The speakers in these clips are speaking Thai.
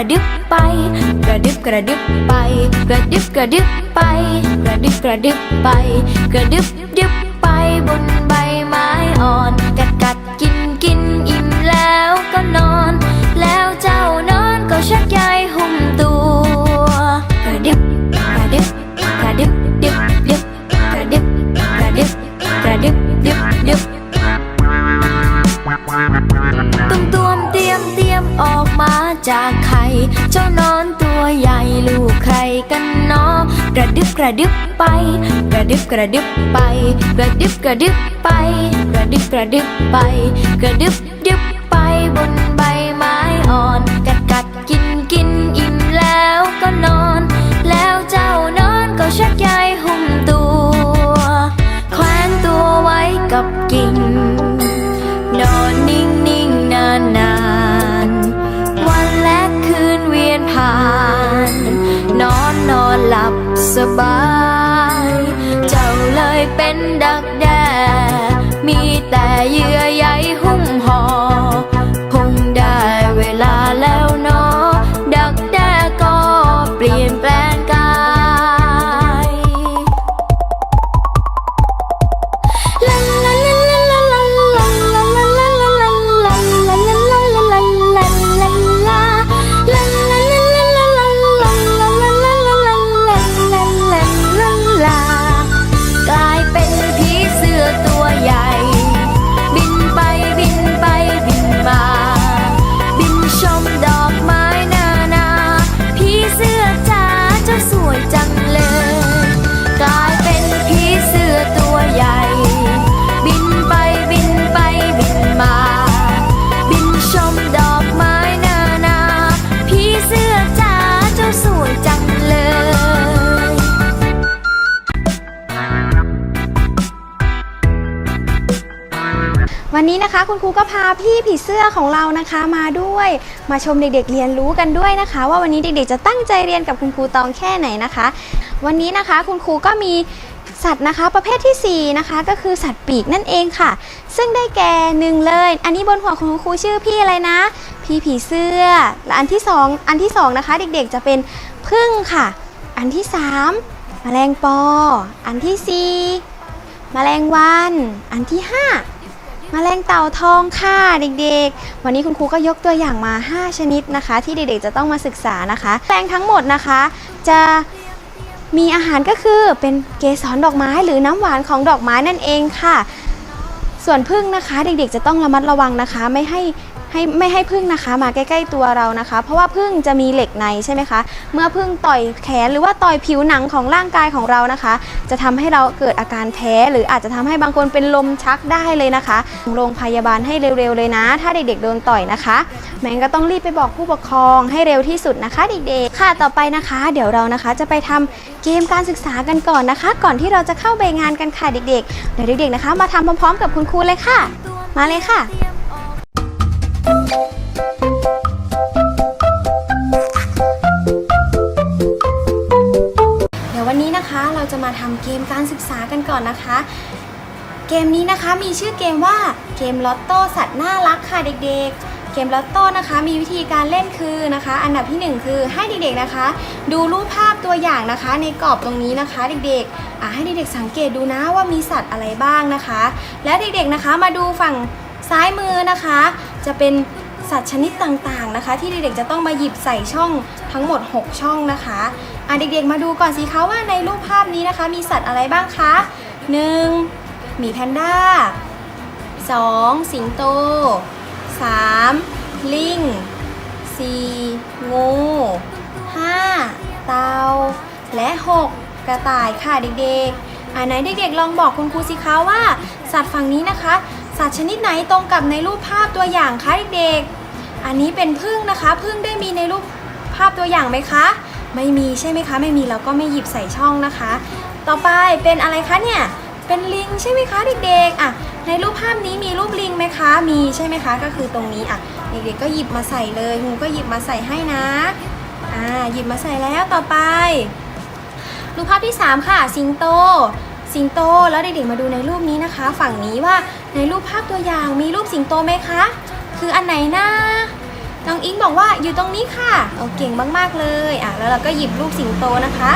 ระดึบกระดึบไป กระดึบกระดึบไป กระดึบกระดึบไป กระดึบกระดึบไป กระดึบดึบไปบนใบไม้อ่อน จากไข่เจ้านอนตัวใหญ่ลูกใครกันเนาะกระดึบกระดึบไป กระดึบกระดึบไป กระดึบกระดึบไป กระดึบกระดึบไป กระดึบดึบไปบนใบไม้อ่อนกัดกัดกินกินอิ่มแล้วก็นอน แล้วเจ้านอนก็ชักใย ลั นนี้นะคะ คุณครูก็พาพี่ผีเสื้อของเรานะคะมาด้วย มาชมเด็กๆเรียนรู้กันด้วยนะคะ ว่าวันนี้เด็กๆจะตั้งใจเรียนกับคุณครูตองแค่ไหนนะคะ วันนี้นะคะคุณครูก็มีสัตว์นะคะประเภทที่สี่นะคะก็คือสัตว์ปีกนั่นเองค่ะ ซึ่งได้แก่หนึ่งเลย อันนี้บนหัวของคุณครูชื่อพี่อะไรนะ พี่ผีเสื้อ และอันที่สองอันที่สองนะคะเด็กๆจะเป็นพึ่งค่ะ อันที่สามแมลงปอ อันที่สี่แมลงวัน อันที่ห้า มแมลงเต่าทองค่ะเด็กๆ วันนี้คุณครูก็ยกตัวอย่างมา 5 ชนิดนะคะ ที่เด็กๆจะต้องมาศึกษานะคะแปลงทั้งหมดนะคะ จะมีอาหารก็คือเป็นเกสรดอกไม้หรือน้ำหวานของดอกไม้นั่นเองค่ะ ส่วนพึ่งนะคะ เด็กๆจะต้องระมัดระวังนะคะ ไม่ให้ ให้ไม่ให้พึ่งนะคะ มาใกล้ ๆตัวเรานะคะ เพราะว่าพึ่งจะมีเหล็กในใช่ไหมคะ เมื่อพึ่งต่อยแขนหรือว่าต่อยผิวหนังของร่างกายของเรานะคะ จะทำให้เราเกิดอาการแพ้ หรืออาจจะทำให้บางคนเป็นลมชักได้เลยนะคะโรงพยาบาลให้เร็วๆเลยนะ ถ้าเด็กๆโดนต่อยนะคะแม่งก็ต้องรีบไปบอกผู้ปกครองให้เร็วที่สุดนะคะเด็กๆค่ะต่อไปนะคะ เดี๋ยวเรานะคะจะไปทำเกมการศึกษากันก่อนนะคะ ก่อนที่เราจะเข้าไปงานกันค่ะเด็กๆเดี๋ยวเด็กๆนะคะ มาทำพร้อมๆกับคุณครูเลยค่ะ มาเลยค่ะ มาทำเกมการศึกษากันก่อนนะคะ เกมนี้นะคะมีชื่อเกมว่าเกมลอตโต้สัตว์น่ารักค่ะเด็กๆ เกมลอตโต้นะคะ มีวิธีการเล่นคือนะคะ อันดับที่หนึ่งคือให้เด็กๆนะคะ ดูรูปภาพตัวอย่างนะคะ ในกรอบตรงนี้นะคะ เด็กๆอะให้เด็กๆสังเกตดูนะว่ามีสัตว์อะไรบ้างนะคะ และเด็กๆนะคะมาดูฝั่งซ้ายมือนะคะ จะเป็นสัตว์ชนิดต่างๆนะคะ ที่เด็กๆจะต้องมาหยิบใส่ช่องทั้งหมด 6 ช่องนะคะ อะเด็กๆมาดูก่อนสิคะว่าในรูปภาพนี้นะคะ มีสัตว์อะไรบ้างคะหนึ่งหมีแพนด้า 2. สิงโต 3. ลิง 4. งู 5. เตาและ 6. กระต่ายค่ะเด็กๆอ่าไหนเด็กๆลองบอกคุณครูสิคะว่า สัตว์ฝั่งนี้นะคะ สัตว์ชนิดไหนตรงกับในรูปภาพตัวอย่างคะเด็กๆ อันนี้เป็นพึ่งนะคะ พึ่งได้มีในรูปภาพตัวอย่างไหมคะ ไม่มีใช่ไหมคะ ไม่มีเราก็ไม่หยิบใส่ช่องนะคะ ต่อไปเป็นอะไรคะเนี่ยเป็นลิงใช่ไหมคะเด็กๆอะในรูปภาพนี้มีรูปลิงไหมคะ มีใช่ไหมคะ ก็คือตรงนี้อะเด็กๆก็หยิบมาใส่เลยครูก็หยิบมาใส่ให้นะอ่าหยิบมาใส่แล้วต่อไป รูปภาพที่ 3 ค่ะ สิงโต สิงโตแล้วเด็กๆมาดูในรูปนี้นะคะ ฝั่งนี้ว่าในรูปภาพตัวอย่างมีรูปสิงโตไหมคะ คืออันไหนนะ น้องอิงบอกว่าอยู่ตรงนี้ค่ะโอ้เก่งมากๆเลยอะแล้วเราก็หยิบรูปสิงโตนะคะ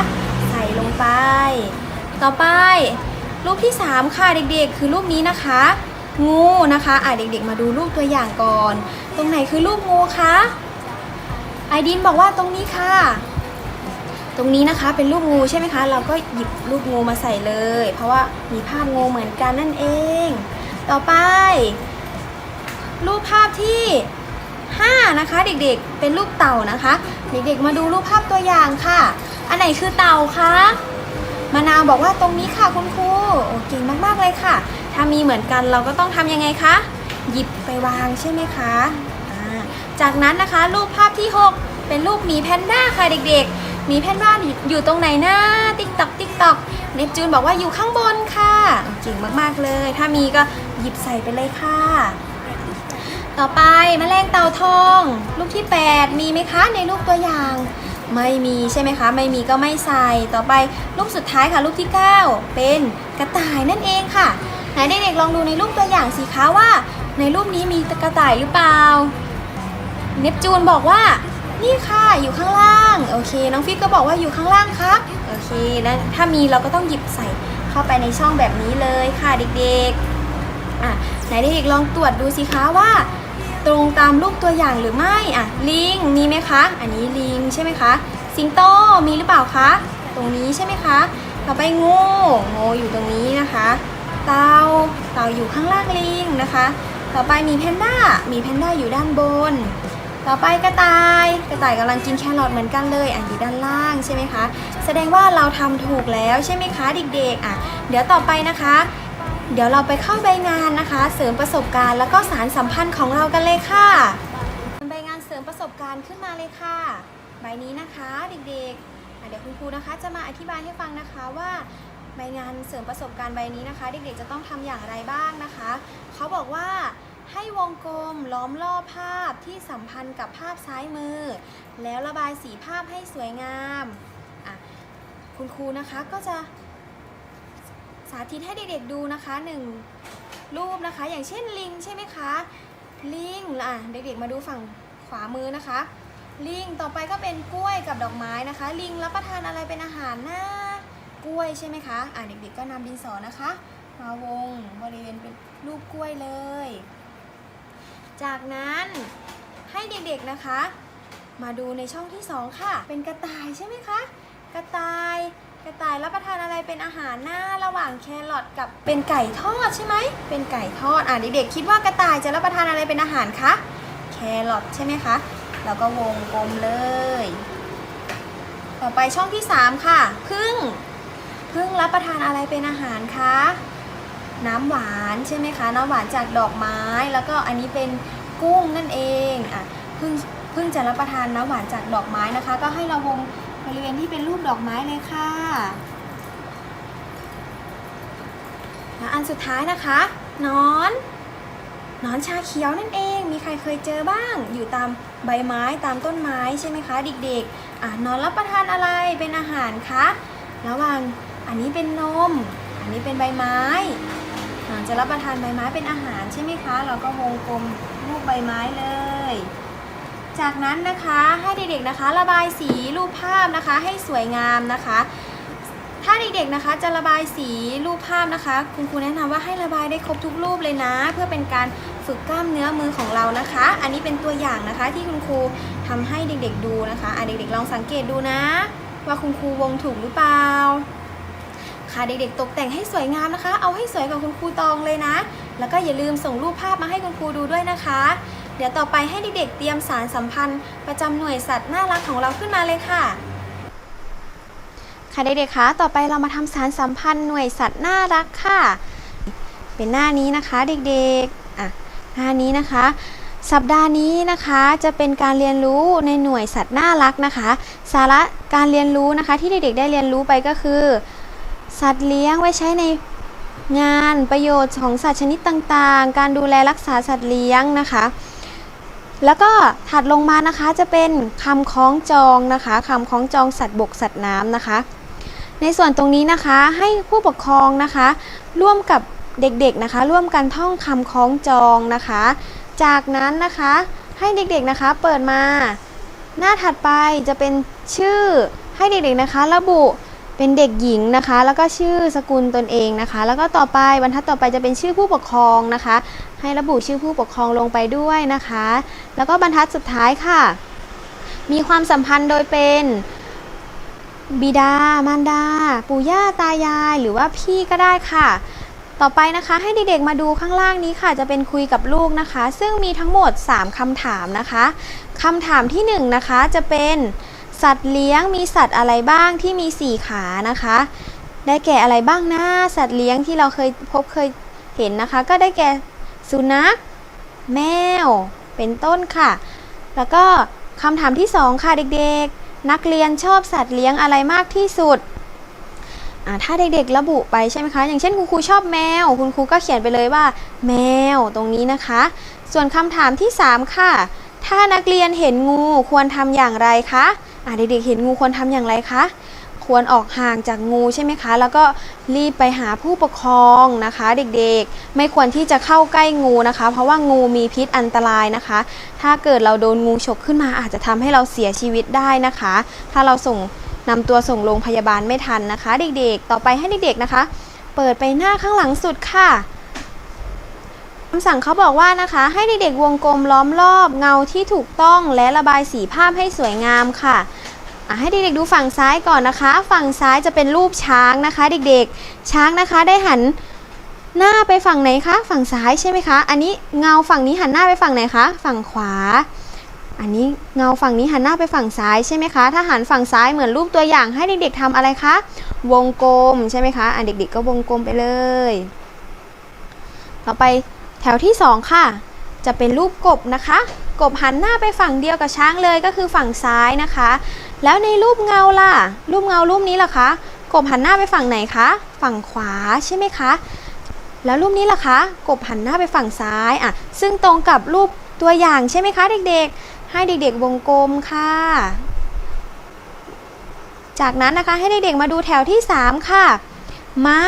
ใส่ลงไป ต่อไป รูปที่ 3 ค่ะเด็กๆ คือรูปนี้นะคะ งูนะคะอะเด็กๆ มาดูรูปตัวอย่างก่อน ตรงไหนคือรูปงูคะไอดินบอกว่าตรงนี้ค่ะ ตรงนี้นะคะเป็นรูปงูใช่ไหมคะ เราก็หยิบรูปงูมาใส่เลย เพราะว่ามีภาพงูเหมือนกันนั่นเอง ต่อไป รูปภาพที่ 5 นะคะ เด็กๆ เป็นรูปเต่านะคะ เด็กๆ มาดูรูปภาพตัวอย่างค่ะ อันไหนคือเต่าคะมะนาวบอกว่าตรงนี้ค่ะคุณครูโอ้เก่งมากๆเลยค่ะ ถ้ามีเหมือนกันเราก็ต้องทำยังไงคะ หยิบไปวางใช่ไหมคะจากนั้นนะคะ รูปภาพที่ 6 เป็นรูปหมีแพนด้าค่ะเด็กๆหมีแพนด้าอยู่ตรงไหนนะติ๊กตอกติ๊กตอกเนปจูนบอกว่าอยู่ข้างบนค่ะเก่งมากๆเลย ถ้ามีก็หยิบใส่ไปเลยค่ะ ต่อไปแมลงเต่าทอง ลูกที่ 8 มีไหมคะในรูปตัวอย่าง ไม่มีใช่ไหมคะ ไม่มีก็ไม่ใส่ต่อไปรูปสุดท้ายค่ะรูปที่ 9 เป็นกระต่ายนั่นเองค่ะไหนเด็กๆลองดูในรูปตัวอย่างสิคะว่า ในรูปนี้มีกระต่ายหรือเปล่าเนปจูนบอกว่านี่ค่ะอยู่ข้างล่างโอเค น้องฟิกก็บอกว่าอยู่ข้างล่างครับโอเคแล้วถ้ามีเราก็ต้องหยิบใส่เข้าไปในช่องแบบนี้เลยค่ะเด็กๆอะไหนเด็กๆลองตรวจดูสิคะว่า ตรงตามรูปตัวอย่างหรือไม่อะลิงมีไหมคะ อันนี้ลิงใช่ไหมคะ สิงโตมีหรือเปล่าคะ ตรงนี้ใช่ไหมคะ ต่อไปงูงูอยู่ตรงนี้นะคะ เต่าเต่าอยู่ข้างล่างลิงนะคะ ต่อไปมีแพนด้า มีแพนด้าอยู่ด้านบน ต่อไปกระต่าย กระต่ายกำลังกินแครอทเหมือนกันเลยอะอยู่ด้านล่างใช่ไหมคะ แสดงว่าเราทำถูกแล้วใช่ไหมคะเด็กๆอะเดี๋ยวต่อไปนะคะ เดี๋ยวเราไปเข้าใบงานนะคะ เสริมประสบการณ์แล้วก็สารสัมพันธ์ของเรากันเลยค่ะใบงานเสริมประสบการณ์ขึ้นมาเลยค่ะ ใบนี้นะคะเด็กๆอะเดี๋ยวคุณครูนะคะ จะมาอธิบายให้ฟังนะคะว่าใบงานเสริมประสบการณ์ใบนี้นะคะ เด็กๆจะต้องทำอย่างไรบ้างนะคะเขาบอกว่าให้วงกลมล้อมรอบภาพที่สัมพันธ์กับภาพซ้ายมือ แล้วระบายสีภาพให้สวยงามอะคุณครูนะคะก็จะาธิตให้เด็กๆดูนะคะหนึ่งรูปนะคะ อย่างเช่นลิงใช่ไหมคะ ลิงอะเด็กๆมาดูฝั่งขวามือนะคะ ลิงต่อไปก็เป็นกล้วยกับดอกไม้นะคะ ลิงรับประทานอะไรเป็นอาหารนะกล้วยใช่ไหมคะอะเด็กๆก็นำดินสอนะคะ มาวงบริเวณเป็นรูปกล้วยเลย จากนั้นให้เด็กๆนะคะ มาดูในช่องที่สองค่ะ เป็นกระต่ายใช่ไหมคะ กระต่าย กระต่ายรับประทานอะไรเป็นอาหารหน้าระหว่างแครอทกับเป็นไก่ทอดใช่ไหม เป็นไก่ทอด อะเด็กๆคิดว่ากระต่ายจะรับประทานอะไรเป็นอาหารคะ แครอทใช่ไหมคะ แล้วก็วงกลมเลย ต่อไปช่องที่ 3 ค่ะ พึ่ง พึ่งรับประทานอะไรเป็นอาหารคะ น้ำหวานใช่ไหมคะ น้ำหวานจากดอกไม้ แล้วก็อันนี้เป็นกุ้งนั่นเอง อะ พึ่ง พึ่งจะรับประทานน้ำหวานจากดอกไม้นะคะ ก็ให้เราวง บริเวณที่เป็นรูปดอกไม้เลยค่ะแล้วอันสุดท้ายนะคะนอนนอนชาเขียวนั่นเอง มีใครเคยเจอบ้าง อยู่ตามใบไม้ตามต้นไม้ใช่ไหมคะเด็กๆอะหนอนรับประทานอะไรเป็นอาหารคะระหว่างอันนี้เป็นนม อันนี้เป็นใบไม้นอนจะรับประทานใบไม้เป็นอาหารใช่ไหมคะ เราก็วงกลมรูปใบไม้เลย จากนั้นนะคะให้เด็กๆนะคะ ระบายสีรูปภาพนะคะ ให้สวยงามนะคะ ถ้าเด็กๆนะคะจะระบายสีรูปภาพนะคะ คุณครูแนะนำว่าให้ระบายได้ครบทุกรูปเลยนะ เพื่อเป็นการฝึกกล้ามเนื้อมือของเรานะคะ อันนี้เป็นตัวอย่างนะคะที่คุณครูทำให้เด็กๆดูนะคะอะเด็กๆลองสังเกตดูนะ ว่าคุณครูวงถูกหรือเปล่าค่ะเด็กๆตกแต่งให้สวยงามนะคะ เอาให้สวยกว่าคุณครูตองเลยนะ แล้วก็อย่าลืมส่งรูปภาพมาให้คุณครูดูด้วยนะคะ เดี๋ยวต่อไปให้เด็กๆเตรียมสารสัมพันธ์ ประจำหน่วยสัตว์น่ารักของเราขึ้นมาเลยค่ะ ค่ะเด็กๆคะต่อไปเรามาทำสารสัมพันธ์หน่วยสัตว์น่ารักค่ะ เป็นหน้านี้นะคะเด็กๆอะหน้านี้นะคะ สัปดาห์นี้นะคะจะเป็นการเรียนรู้ในหน่วยสัตว์น่ารักนะคะ สาระการเรียนรู้นะคะที่เด็กๆได้เรียนรู้ไปก็คือ สัตว์เลี้ยงไว้ใช้ในงานประโยชน์ของสัตว์ชนิดต่างๆ การดูแลรักษาสัตว์เลี้ยงนะคะ แล้วก็ถัดลงมานะคะจะเป็นคำคล้องจองนะคะคำคล้องจองสัตว์บกสัตว์น้ำนะคะ ในส่วนตรงนี้นะคะให้ผู้ปกครองนะคะ ร่วมกับเด็กๆนะคะ ร่วมกันท่องคำคล้องจองนะคะ จากนั้นนะคะให้เด็กๆนะคะเปิดมา หน้าถัดไปจะเป็นชื่อให้เด็กๆนะคะ ระบุเป็นเด็กหญิงนะคะ แล้วก็ชื่อสกุลตนเองนะคะ แล้วก็ต่อไปบรรทัดต่อไปจะเป็นชื่อผู้ปกครองนะคะ ให้ระบุชื่อผู้ปกครองลงไปด้วยนะคะ แล้วก็บรรทัดสุดท้ายค่ะ มีความสัมพันธ์โดยเป็นบิดามารดา ปู่ย่าตายาย หรือว่าพี่ก็ได้ค่ะ ต่อไปนะคะให้เด็กๆมาดูข้างล่างนี้ค่ะ จะเป็นคุยกับลูกนะคะ ซึ่งมีทั้งหมด 3คำถามนะคะคำถามที่1นงนะคะจะเป็นสัตว์เลี้ยงมีสัตว์อะไรบ้างที่มี 4 ขานะคะ ได้แก่อะไรบ้างนะสัตว์เลี้ยงที่เราเคยพบเคยเห็นนะคะ ก็ได้แก่ สุนัข แมว เป็นต้นค่ะ แล้วก็คำถามที่ 2 ค่ะเด็กๆ นักเรียนชอบสัตว์เลี้ยงอะไรมากที่สุด ถ้าเด็กๆ ระบุไปใช่ไหมคะ อย่างเช่นคุณครูชอบแมว คุณครูก็เขียนไปเลยว่า แมวตรงนี้นะคะ ส่วนคำถามที่ 3 ค่ะ ถ้านักเรียนเห็นงูควรทำอย่างไรคะเด็กๆ เห็นงูควรทำอย่างไรคะ ควรออกห่างจากงูใช่ไหมคะ แล้วก็รีบไปหาผู้ปกครองนะคะ เด็กๆ ไม่ควรที่จะเข้าใกล้งูนะคะ เพราะว่างูมีพิษอันตรายนะคะ ถ้าเกิดเราโดนงูฉกขึ้นมาอาจจะทำให้เราเสียชีวิตได้นะคะ ถ้าเราส่งนำตัวส่งโรงพยาบาลไม่ทันนะคะ เด็กๆ ต่อไปให้เด็กๆนะคะ เปิดไปหน้าข้างหลังสุดค่ะคำสั่งเขาบอกว่านะคะ ให้เด็กๆวงกลมล้อมรอบเงาที่ถูกต้องและระบายสีภาพให้สวยงามค่ะอะ ให้เด็กๆดูฝั่งซ้ายก่อนนะคะ ฝั่งซ้ายจะเป็นรูปช้างนะคะ เด็กๆ ช้างนะคะได้หันหน้าไปฝั่งไหนคะ ฝั่งซ้ายใช่ไหมคะ อันนี้เงาฝั่งนี้หันหน้าไปฝั่งไหนคะ ฝั่งขวา อันนี้เงาฝั่งนี้หันหน้าไปฝั่งซ้ายใช่ไหมคะ ถ้าหันฝั่งซ้ายเหมือนรูปตัวอย่างให้เด็กๆทำอะไรคะ วงกลมใช่ไหมคะอะเด็กๆก็วงกลมไปเลย ต่อไปแถวที่ 2 ค่ะ จะเป็นรูปกบนะคะ กบหันหน้าไปฝั่งเดียวกับช้างเลยก็คือฝั่งซ้ายนะคะ แล้วในรูปเงาล่ะ รูปเงารูปนี้ล่ะคะ กบหันหน้าไปฝั่งไหนคะ ฝั่งขวาใช่ไหมคะ แล้วรูปนี้ล่ะคะ กบหันหน้าไปฝั่งซ้ายอะ ซึ่งตรงกับรูปตัวอย่างใช่ไหมคะเด็กๆ ให้เด็กๆวงกลมค่ะ จากนั้นนะคะให้เด็กๆมาดูแถวที่ 3 ค่ะ ม้า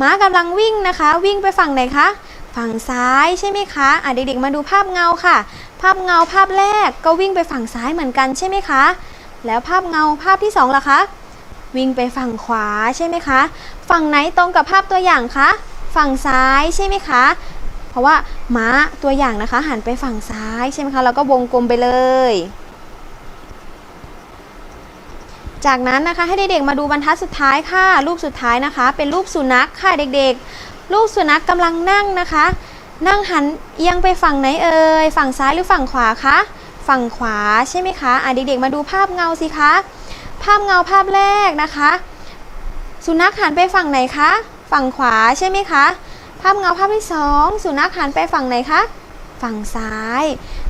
ม้ากำลังวิ่งนะคะ วิ่งไปฝั่งไหนคะ ฝั่งซ้ายใช่ไหมคะอะเด็กๆมาดูภาพเงาค่ะ ภาพเงาภาพแรกก็วิ่งไปฝั่งซ้ายเหมือนกันใช่ไหมคะ แล้วภาพเงาภาพที่2ล่ะคะ วิ่งไปฝั่งขวาใช่ไหมคะ ฝั่งไหนตรงกับภาพตัวอย่างคะ ฝั่งซ้ายใช่ไหมคะ เพราะว่าม้าตัวอย่างนะคะหันไปฝั่งซ้ายใช่ไหมคะ แล้วก็วงกลมไปเลย จากนั้นนะคะให้เด็กๆมาดูบรรทัดสุดท้ายค่ะ รูปสุดท้ายนะคะ เป็นรูปสุนัขค่ะเด็กๆ รูปสุนัขกำลังนั่งนะคะ นั่งหันเอียงไปฝั่งไหนเอ่ย ฝั่งซ้ายหรือฝั่งขวาคะ ฝั่งขวาใช่ไหมคะอะเด็กๆมาดูภาพเงาสิคะ ภาพเงาภาพแรกนะคะ สุนัขหันไปฝั่งไหนคะ ฝั่งขวาใช่ไหมคะ ภาพเงาภาพที่สองสุนัขหันไปฝั่งไหนคะ ฝั่งซ้าย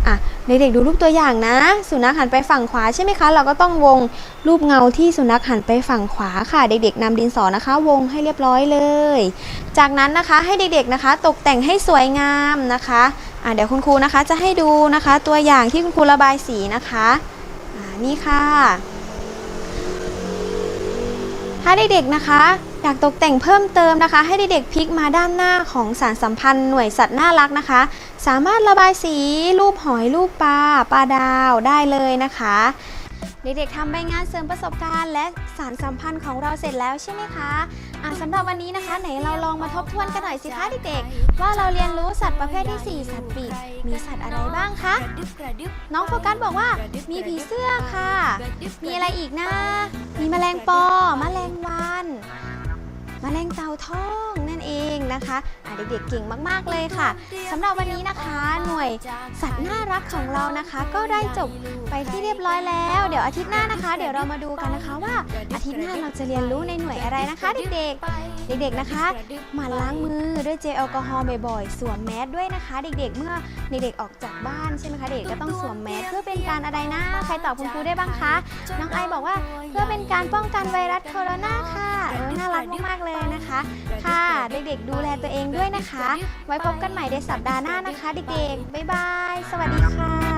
อะเด็กๆดูรูปตัวอย่างนะ สุนัขหันไปฝั่งขวาใช่ไหมคะ เราก็ต้องวงรูปเงาที่สุนัขหันไปฝั่งขวาค่ะ เด็กๆนำดินสอนะคะ วงให้เรียบร้อยเลย จากนั้นนะคะให้เด็กๆนะคะ ตกแต่งให้สวยงามนะคะ เดี๋ยวคุณครูนะคะจะให้ดูนะคะตัวอย่างที่คุณครูระบายสีนะคะนี่ค่ะ ถ้าเด็กๆนะคะอยากตกแต่งเพิ่มเติมนะคะ ให้เด็กๆพลิกมาด้านหน้าของสารสัมพันธ์หน่วยสัตว์น่ารักนะคะ สามารถระบายสีรูปหอยรูปปลาปลาดาวได้เลยนะคะ เด็กๆทำใบงานเสริมประสบการณ์และสารสัมพันธ์ของเราเสร็จแล้วใช่ไหมคะะสำหรับวันนี้นะคะ ไหนเราลองมาทบทวนกันหน่อยสิคะเด็กๆ ว่าเราเรียนรู้สัตว์ประเภทที่ 4 สัตว์ปีกมีสัตว์อะไรบ้างคะ น้องโฟกัสบอกว่า มีผีเสื้อค่ะ มีอะไรอีกนะ มีแมลงปอ แมลงวัน แมลงเต่าทอง นั่นเองนะคะอะเด็กๆเก่งมากๆเลยค่ะสำหรับวันนี้นะคะ หน่วยสัตว์น่ารักของเรานะคะ ก็ได้จบไปที่เรียบร้อยแล้ว เดี๋ยวอาทิตย์หน้านะคะ เดี๋ยวเรามาดูกันนะคะว่าอาทิตย์หน้าเราจะเรียนรู้ในหน่วยอะไรนะคะเด็กๆ เด็กๆนะคะหมั่นล้างมือด้วยเจลแอลกอฮอล์บ่อยๆสวมแมสด้วยนะคะ เด็กๆ เมื่อเด็กๆออกจากบ้านใช่ไหมคะเด็กก็ต้องสวมแมสเพื่อเป็นการอะไรนะ ใครตอบคุณครูได้บ้างคะน้องไอบอกว่าเพื่อเป็นการป้องกันไวรัสโคโรนาค่ะเออน่ารักมากๆเลยนะคะ ค่ะ เด็กๆ ดูแลตัวเองด้วยนะคะ ไว้พบกันใหม่ในสัปดาห์หน้านะคะ เด็กๆ บ๊ายบาย สวัสดีค่ะ